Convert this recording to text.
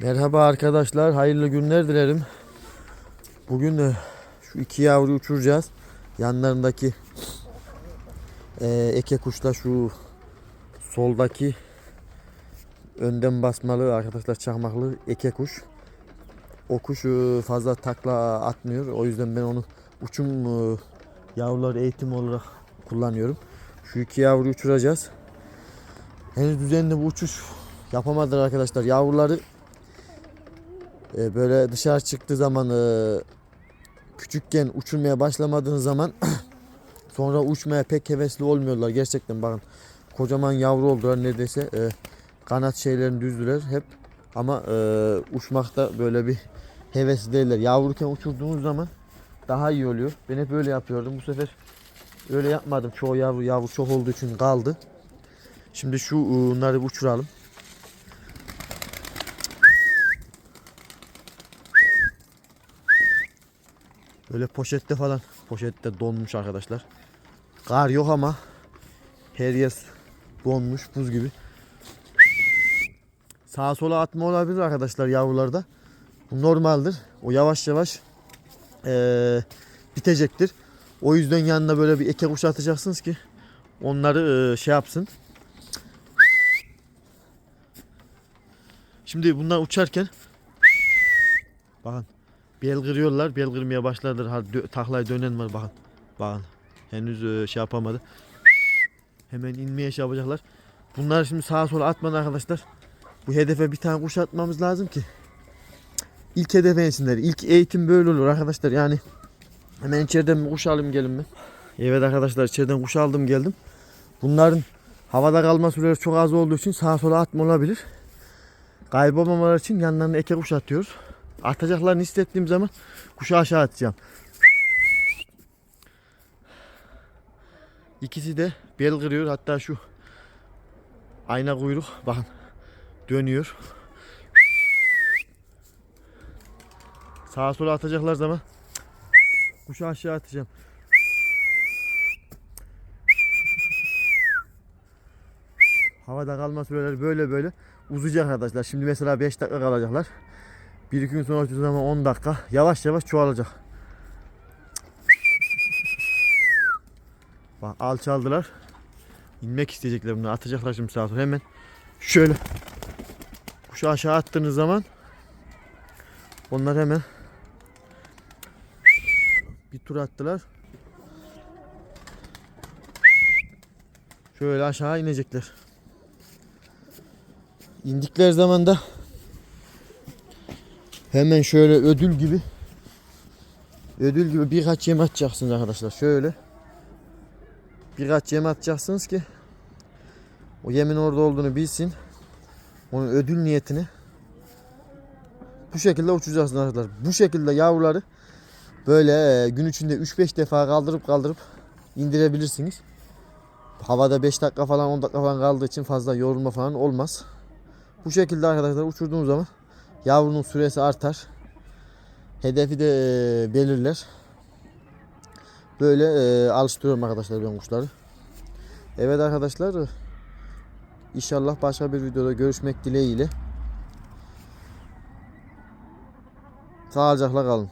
Merhaba arkadaşlar, hayırlı günler dilerim. Bugün de şu iki yavruyu uçuracağız. Yanlarındaki eee, eke kuşla şu soldaki önden basmalı arkadaşlar çakmaklı eke kuş. O kuş eee, fazla takla atmıyor. O yüzden ben onu uçum eee, yavruları eğitim olarak kullanıyorum. Şu iki yavruyu uçuracağız. Henüz düzenli bu uçuş yapamadılar arkadaşlar. Yavruları e, böyle dışarı çıktığı zaman e, küçükken uçurmaya başlamadığın zaman sonra uçmaya pek hevesli olmuyorlar. Gerçekten bakın kocaman yavru oldular neredeyse. E, kanat şeylerini düzdüler hep. Ama e, uçmakta böyle bir hevesli değiller. Yavruken uçurduğunuz zaman daha iyi oluyor. Ben hep öyle yapıyordum. Bu sefer öyle yapmadım. Çoğu yavru yavru çok olduğu için kaldı. Şimdi şu e, bunları bir uçuralım Böyle poşette falan. Poşette donmuş arkadaşlar. Kar yok ama her yer donmuş buz gibi. Sağa sola atma olabilir arkadaşlar yavrularda. Bu normaldir. O yavaş yavaş eee, bitecektir. O yüzden yanına böyle bir eke kuş atacaksınız ki onları eee, şey yapsın. Şimdi bunlar uçarken bakın Bel kırıyorlar. Bel kırmaya başladılar. Ha, dö- taklaya dönen var bakın. Bakın. Henüz e, şey yapamadı. Hemen inmeye şey yapacaklar. Bunları şimdi sağa sola atmadan arkadaşlar. Bu hedefe bir tane kuş atmamız lazım ki. İlk hedefe insinler. İlk eğitim böyle olur arkadaşlar. Yani hemen içeriden bir kuş alayım gelin ben. Evet arkadaşlar içeriden kuş aldım geldim. Bunların havada kalma süreleri çok az olduğu için sağa sola atma olabilir. Kaybolmamaları için yanlarına eke kuş atıyoruz. Atacaklarını hissettiğim zaman kuşu aşağı atacağım. İkisi de bel kırıyor. Hatta şu ayna kuyruk bakın dönüyor. Sağa sola atacaklar zaman kuşu aşağı atacağım. Havada kalma süreleri böyle böyle uzayacak arkadaşlar. Şimdi mesela 5 dakika kalacaklar. Bir iki gün sonra uçtuğu zaman 10 dakika yavaş yavaş çoğalacak. Bak alçaldılar. İnmek isteyecekler bunu atacaklar şimdi sağa sola hemen şöyle kuşu aşağı attığınız zaman onlar hemen bir tur attılar. Şöyle aşağı inecekler. İndikleri zaman da Hemen şöyle ödül gibi ödül gibi birkaç yem atacaksınız arkadaşlar. Şöyle birkaç yem atacaksınız ki o yemin orada olduğunu bilsin. Onun ödül niyetini bu şekilde uçacaksınız arkadaşlar. Bu şekilde yavruları böyle gün içinde 3-5 defa kaldırıp kaldırıp indirebilirsiniz. Havada 5 dakika falan 10 dakika falan kaldığı için fazla yorulma falan olmaz. Bu şekilde arkadaşlar uçurduğunuz zaman Yavrunun süresi artar. Hedefi de e, belirler. Böyle e, alıştırıyorum arkadaşlar ben kuşları. Evet arkadaşlar. İnşallah başka bir videoda görüşmek dileğiyle. Sağlıcakla kalın.